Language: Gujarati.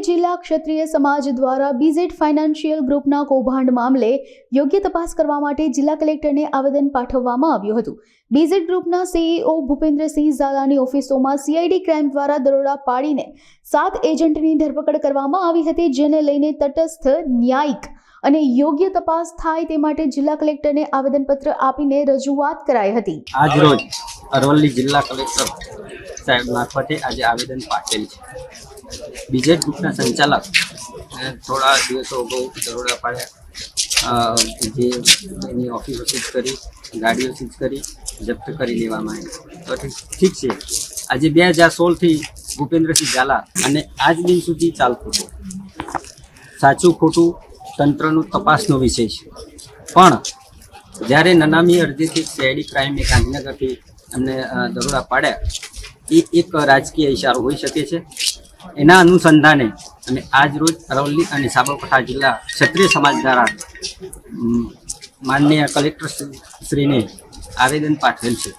અરવલ્લી જિલ્લા ક્ષત્રિય સમાજ દ્વારા બીઝેડ ફાઇનાન્શિયલ ગ્રુપના કૌભાંડ મામલે યોગ્ય તપાસ કરવા માટે જિલ્લા કલેક્ટરને આવેદન પાઠવવામાં આવ્યું હતું. બીઝેડ ગ્રુપના સીઈઓ ભૂપેન્દ્રસિંહ ઝાલાની ઓફિસોમાં સીઆઈડી ક્રાઇમ દ્વારા દરોડા પાડીને સાત એજન્ટની ધરપકડ કરવામાં આવી હતી, જેને લઈને તટસ્થ, ન્યાયિક અને યોગ્ય તપાસ થાય તે માટે જિલ્લા કલેક્ટરને આવેદનપત્ર આપીને રજૂઆત કરાઈ હતી. આજ રોજ અરવલ્લી જિલ્લા કલેક્ટર સાહેબ મારફતે આજે આવેદન પાઠવેલ છે. બીજેડ ગ્રુપના સંચાલક થોડા દિવસો અગાઉ દરોડા પાડ્યા જે એની ઓફિસો સીઝ કરી, ગાડીઓ સીઝ કરી, જપ્ત કરી લેવામાં આવી. તો ઠીક છે. આજે બે હજાર સોળથી ભૂપેન્દ્રસિંહ ઝાલા અને આજ દિન સુધી ચાલતું હતું. સાચું ખોટું તંત્રનું તપાસનો વિષય છે. પણ જ્યારે નનામી અરજીથી સીઆઈડી ક્રાઇમે ગાંધીનગરથી અમને દરોડા પાડ્યા એ એક રાજકીય ઇશારો હોઈ શકે છે. એના અનુસંધાને અને આજ રોજ અરવલ્લી અને સાબરકાંઠા જિલ્લા ક્ષત્રિય સમાજ દ્વારા માનનીય કલેક્ટર શ્રીને આવેદન પાઠવેલ છે.